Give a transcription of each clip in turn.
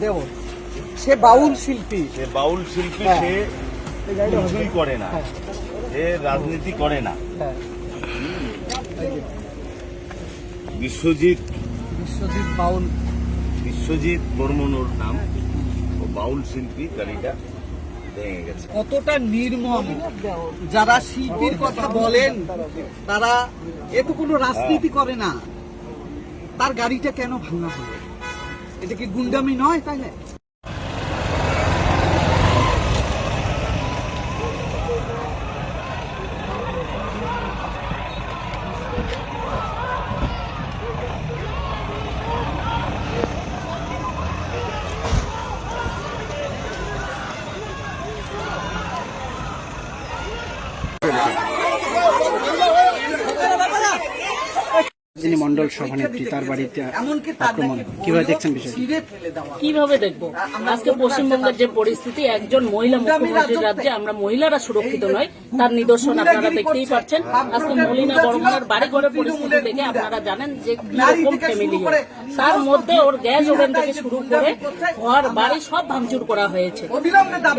দেওর। সে বাউল শিল্পী। সে বাউল শিল্পী হ্যাঁ। সে কিছুই করে না। হ্যাঁ। সে রাজনীতি করে না। হ্যাঁ। বিশ্বজিৎ। বিশ্বজিৎ বাউল। বিশ্বজিৎ বর্মনুর নাম। ও বাউল শিল্পী গাড়িটা ভেঙে গেছে। কতটা নির্মম। যারা শিল্পীর কথা বলেন তারা এ তো কোনো রাজনীতি করে না। তার গাড়িটা কেন ভাঙা হলো? এটা কি গুন্ডামি নয় তাই যিনি মন্ডল সভানেত্রী তার বাড়িতে আক্রমণ। কীভাবে দেখছেন বিষয়টি? কীভাবে দেখব? আজকে পশ্চিমবঙ্গের যে পরিস্থিতি একজন মহিলা মুখ্যমন্ত্রীর রাজ্যে আমরা মহিলারা সুরক্ষিত নয় তার নিদর্শন আপনারা দেখতেই পাচ্ছেন। আজকে মলিনা বাড়ি ঘরের পরিস্থিতি দেখে আপনারা জানেন যে কীরকম ফ্যামিলি তার মধ্যে ওর গ্যাস ওভেন থেকে শুরু করে ঘর বাড়ি সব ভাঙচুর করা হয়েছে।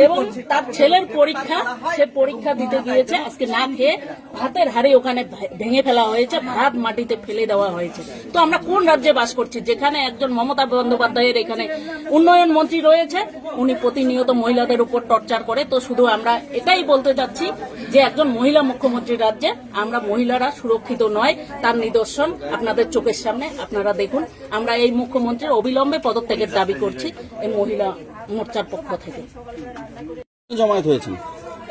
এবং তার ছেলের পরীক্ষা সে পরীক্ষা দিতে গিয়েছে আজকে না খেয়ে ভাতের হাড়ি ওখানে ভেঙে ফেলা হয়েছে ভাত মাটিতে ফেলে দেওয়া হয়েছে। তো আমরা কোন রাজ্যে বাস করছি? যেখানে একজন মমতা বন্দ্যোপাধ্যায়ের এখানে উন্নয়ন মন্ত্রী রয়েছে, উনি প্রতিনিয়ত মহিলাদের উপর টর্চার করে। তো শুধু আমরা এটাই বলতে চাচ্ছি যে একজন মহিলা মুখ্যমন্ত্রীর রাজ্যে আমরা মহিলারা সুরক্ষিত নয়, তার নিদর্শন আপনাদের চোখের সামনে আপনারা দেখুন। আমরা এই মুখ্যমন্ত্রীর অবিলম্বে পদত্যাগের দাবি করছি এই মহিলা মোর্চার পক্ষ থেকে। জমায়েত হয়েছে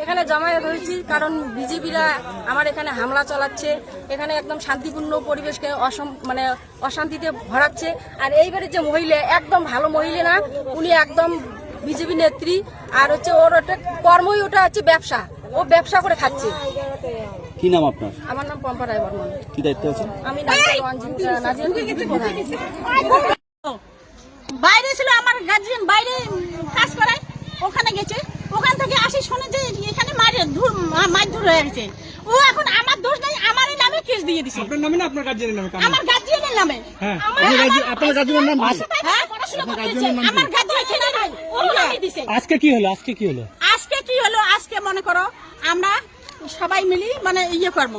এখানে জমায়েত হয়েছি কারণ বিজেপিরা আমার এখানে হামলা চালাচ্ছে এখানে একদম শান্তিপূর্ণ পরিবেশকে অসম মানে অশান্তিতে ভরাচ্ছে। আর এইবারে যে মহিলা একদম ভালো মহিলা না উনি একদম বিজেপি নেত্রী আর হচ্ছে ওর ওটা কর্মই ওটা হচ্ছে ব্যবসা ও ব্যবসা করে খাচ্ছে। কি নাম আপনার? আমার নাম পম্পা রায় বর্মন। কি দায়িত্ব আছে আমি বাইরে ছিল আমার গার্জিয়ান বাইরে কাজ করায় ওখানে গেছে। ওখান থেকে আসি শুনে যে এখানে মারে ধুর মারধর হয়ে গেছে। ও এখন আমার দোষ নাই আমারই নামে কেস দিয়ে দিছে। আপনার নামে না আপনার গার্জেনের নামে? আমার গার্জিয়ানের নামে। হ্যাঁ। আমার- আপনার আপনার গার্জিয়ানের নাম কি? হ্যাঁ। আমার গার্জিয়ান এখানে নাই ও নামে দিছে। আজকে কি হলো? আজকে কি হলো? আজকে কি হলো? আজকে মনে করো আমরা সবাই মিলি মানে ইয়ে করব।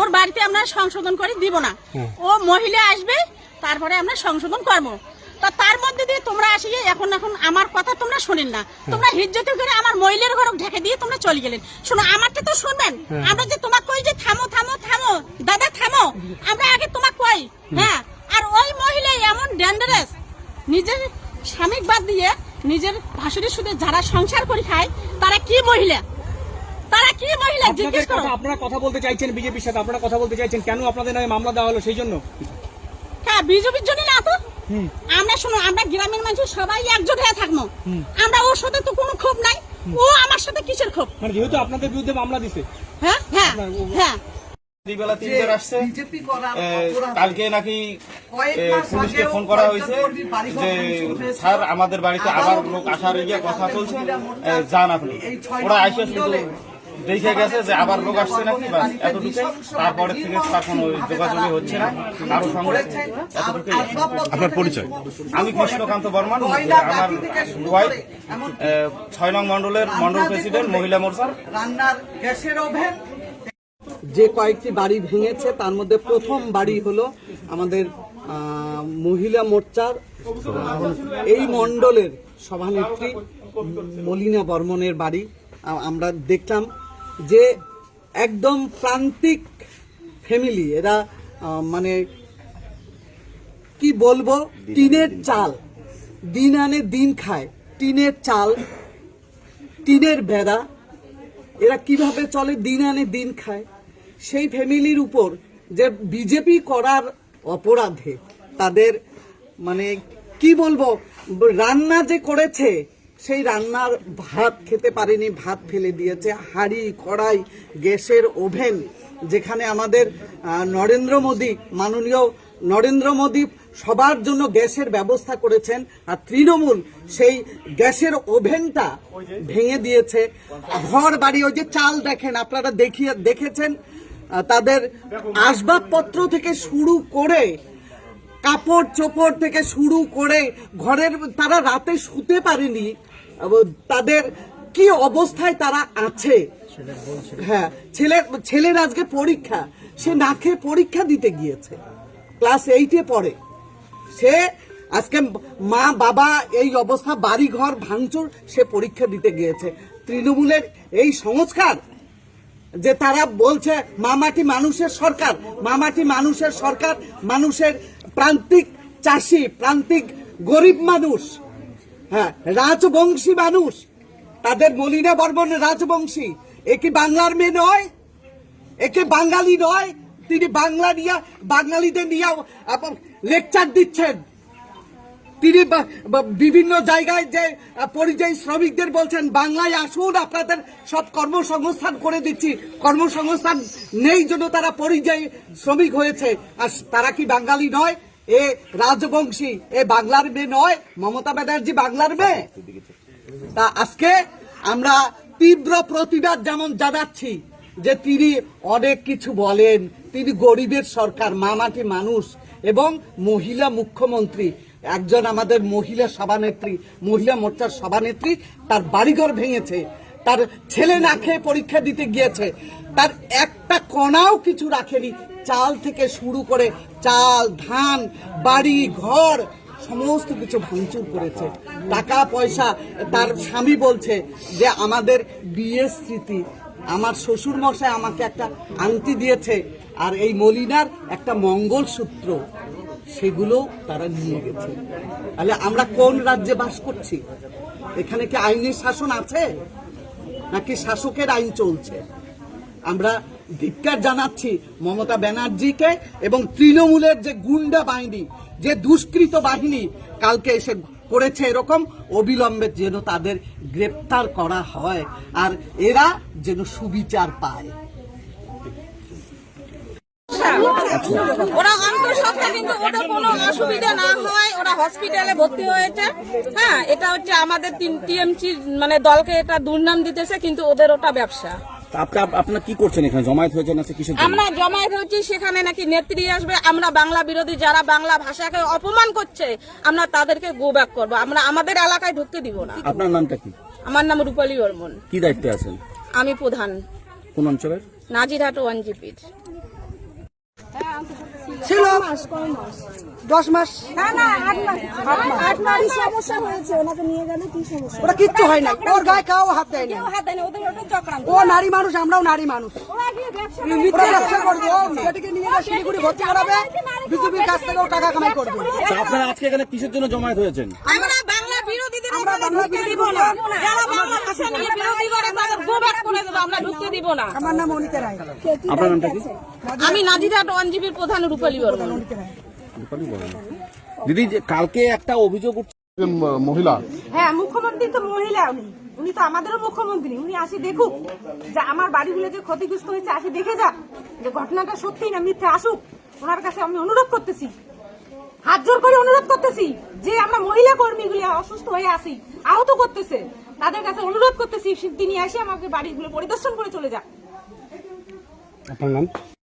ওর বাড়িতে আমরা সংশোধন করে দিব না। ও মহিলা আসবে তারপরে আমরা সংশোধন করব। তা তার মধ্যে দিয়ে তোমরা আসিয়ে এখন এখন আমার কথা তোমরা শোনেন না। তোমরা হিজ্জতে করে আমার মহিলার ঘর ঢেকে দিয়ে তোমরা চলে গেলেন। শোনো আমারটা তো শুনবেন। আমরা যে তোমাকে কই যে থামো থামো থামো দাদা থামো আমরা আগে তোমাকে কই? হ্যাঁ আর ওই মহিলা এমন ডেঞ্জারাস নিজের স্বামীক বাদ দিয়ে নিজের ভাসুরের সাথে যারা সংসার করে খায় তারা কি মহিলা? তারা কি মহিলা? জিজ্ঞেস করো। আপনারা কথা বলতে চাইছেন বিজেপির সাথে আপনারা কথা বলতে চাইছেন কেন আপনাদের নামে মামলা দেওয়া হলো সেই জন্য? হ্যাঁ বিজেপির জন্য না তো আমরা শোনো আমরা গ্রামের মানুষ সবাই একজোট হয়ে থাকব। আমরা ওর সাথে তো কোনো ক্ষোভ নাই। ও আমার সাথে কিসের ক্ষোভ? মানে যেহেতু আপনাদের বিরুদ্ধে মামলা দিছে। হ্যাঁ হ্যাঁ হ্যাঁ। কালকে নাকি পুলিশকে ফোন করা হয়েছে যে স্যার আমাদের বাড়িতে আবার লোক আসার ইয়ে কথা চলছে। যান আপনি। ওরা আইসে শুধু দেখে গেছে যে আবার লোক আসছে নাকি বাস এতটুকু তারপরে থেকে তার কোনো যোগাযোগই হচ্ছে না কারও সঙ্গে আপনার পরিচয়? আমি কৃষ্ণকান্ত বর্মন আমার ওয়াইফ ছয় নং মন্ডলের মন্ডল প্রেসিডেন্ট মহিলা মোর্চার। রান্নার গ্যাসের ওভেন যে কয়েকটি বাড়ি ভেঙেছে তার মধ্যে প্রথম বাড়ি হলো আমাদের মহিলা মোর্চার এই মণ্ডলের সভানেত্রী মলিনা বর্মনের বাড়ি। আমরা দেখলাম যে একদম প্রান্তিক ফ্যামিলি এরা মানে কি বলব? টিনের চাল। দিন আনে দিন খায়। টিনের চাল টিনের বেড়া এরা কীভাবে চলে? দিন আনে দিন খায়। সেই ফ্যামিলির উপর যে বিজেপি করার অপরাধে তাদের মানে কি বলব? রান্না যে করেছে সেই রান্নার ভাত খেতে পারেনি, ভাত ফেলে দিয়েছে। হাঁড়ি, কড়াই, গ্যাসের ওভেন, যেখানে আমাদের নরেন্দ্র মোদী, মাননীয় নরেন্দ্র মোদী সবার জন্য গ্যাসের ব্যবস্থা করেছেন, আর তৃণমূল সেই গ্যাসের ওভেনটা ভেঙে দিয়েছে। ঘর বাড়ি ওই যে চাল দেখেন, আপনারা দেখিয়ে, দেখেছেন? তাদের আসবাবপত্র থেকে শুরু করে, কাপড় চোপড় থেকে শুরু করে, ঘরের, তারা রাতে শুতে পারেনি। তাদের কি অবস্থায় তারা আছে? হ্যাঁ ছেলের ছেলের আজকে পরীক্ষা। সে না খেয়ে পরীক্ষা দিতে গিয়েছে। ক্লাস এইটে পড়ে। সে আজকে মা বাবা এই অবস্থা বাড়ি ঘর ভাঙচুর সে পরীক্ষা দিতে গিয়েছে। তৃণমূলের এই সংস্কার যে তারা বলছে মামাটি মানুষের সরকার মামাটি মানুষের সরকার মানুষের প্রান্তিক চাষি প্রান্তিক গরিব মানুষ। হ্যাঁ রাজবংশী মানুষ। তাদের মলিনা বর্মন রাজবংশী। এ কি বাংলার মেয়ে নয়? একে বাঙালি নয়? তিনি বাংলা নিয়ে, বাঙালিদের নিয়ে লেকচার দিচ্ছেন। তিনি বিভিন্ন জায়গায় যে পরিযায়ী শ্রমিকদের বলছেন, বাংলায় আসুন, আপনাদের সব কর্মসংস্থান করে দিচ্ছি। কর্মসংস্থান নেই জন্য তারা পরিযায়ী শ্রমিক হয়েছে। আর তারা কি বাঙালি নয়? এ রাজবংশী, এ বাংলার মেয়ে নয়, মমতা ব্যানার্জি বাংলার মেয়ে। তা আজকে আমরা তীব্র প্রতিবাদ যেমন জানাচ্ছি যে তিনি অনেক কিছু বলেন, তিনি গরিবের সরকার, মামাটি মানুষ এবং মহিলা মুখ্যমন্ত্রী। একজন আমাদের মহিলা সভানেত্রী, মহিলা মোর্চার সভানেত্রী, তার বাড়িঘর ভেঙেছে। তার ছেলে না খেয়ে পরীক্ষা দিতে গিয়েছে। তার একটা কণাও কিছু রাখেনি। চাল থেকে শুরু করে চাল, ধান, বাড়ি, ঘর, সমস্ত কিছু ভাঙচুর করেছে। টাকা পয়সা তার স্বামী বলছে যে, আমাদের বিয়ের স্মৃতি, আমার শ্বশুর মশাই আমাকে একটা আংটি দিয়েছে আর এই মলিনার একটা মঙ্গলসূত্র। সেগুলো তারা নিয়ে গেছে। তাহলে আমরা কোন রাজ্যে বাস করছি? এখানে কি আইনের শাসন আছে? নাকি শাসকের আইন চলছে? আমরা ধিক্কার জানাচ্ছি মমতা ব্যানার্জিকে এবং তৃণমূলের যে গুন্ডা বাহিনী, যে দুষ্কৃত বাহিনী কালকে এসে করেছে এরকম, অবিলম্বে যেন তাদের গ্রেপ্তার করা হয় আর এরা যেন সুবিচার পায়। ওরা অন্তঃসত্ত্বা কিন্তু ওদের কোনো অসুবিধা না হয়। ওরা হসপিটালে ভর্তি হয়েছে। হ্যাঁ এটা হচ্ছে আমাদের টিএমসি মানে দলকে এটা দুর্নাম দিতেছে কিন্তু ওদের ওটা ব্যবসা। আপনার আপনার কি করছেন এখানে? জমায়েত হয়েছেন আছে কিসের আমরা জমায়েত হয়েছি সেখানে নাকি নেত্রী আসবে। আমরা বাংলা বিরোধী যারা বাংলা ভাষাকে অপমান করছে আমরা তাদেরকে গো ব্যাক করব। আমরা আমাদের এলাকায় ঢুকতে দিব না। আপনার নামটা কি? আমার নাম রূপালী বর্মন। কি দায়িত্বে আছেন? আমি প্রধান। কোন অঞ্চলের? নাজিরহাট ওয়ান জিপির। ছিল দশ মাস। ওরা কিচ্ছু হয় না ওর গায়ে কাউ হাত দেয় না ও নারী মানুষ আমরাও নারী মানুষ। ওরা ব্যবসা করবে। ও ছেলেটিকে নিয়ে শিলিগুড়ি ভর্তি করাবে। বিজেপির কাছ থেকেও টাকা কামাই করবে। আপনারা আজকে এখানে কিসের জন্য জমায়েত হয়েছেন আমরা বাংলা বিরোধীদের আমরা ওখানে বাংলা ঢুকতে দিব না। যারা বাংলা ভাষা নিয়ে বিরোধী করে তাদের গো করে দেবো আমরা ঢুকতে দিব না। আমার নাম অনিতা রায়। আপনার নামটা কি? আমি নাজিরহাট ওয়ান প্রধান রূপালী বর্মন। দিদি যে কালকে একটা অভিযোগ উঠছে মহিলা। হ্যাঁ মুখ্যমন্ত্রী তো মহিলা উনি। উনি তো আমাদেরও মুখ্যমন্ত্রী। উনি আসি দেখুক যে আমার বাড়িগুলো যে ক্ষতিগ্রস্ত হয়েছে আসি দেখে যাক যে ঘটনাটা সত্যি না মিথ্যে আসুক। ওনার কাছে আমি অনুরোধ করতেছি হাত জোর করে অনুরোধ করতেছি যে আমরা মহিলা কর্মীগুলি অসুস্থ হয়ে আসি আহত করতেছে, তাদের কাছে অনুরোধ করতেছি তিনি এসে আমাকে বাড়িগুলো পরিদর্শন করে চলে যাক। আপনার নাম?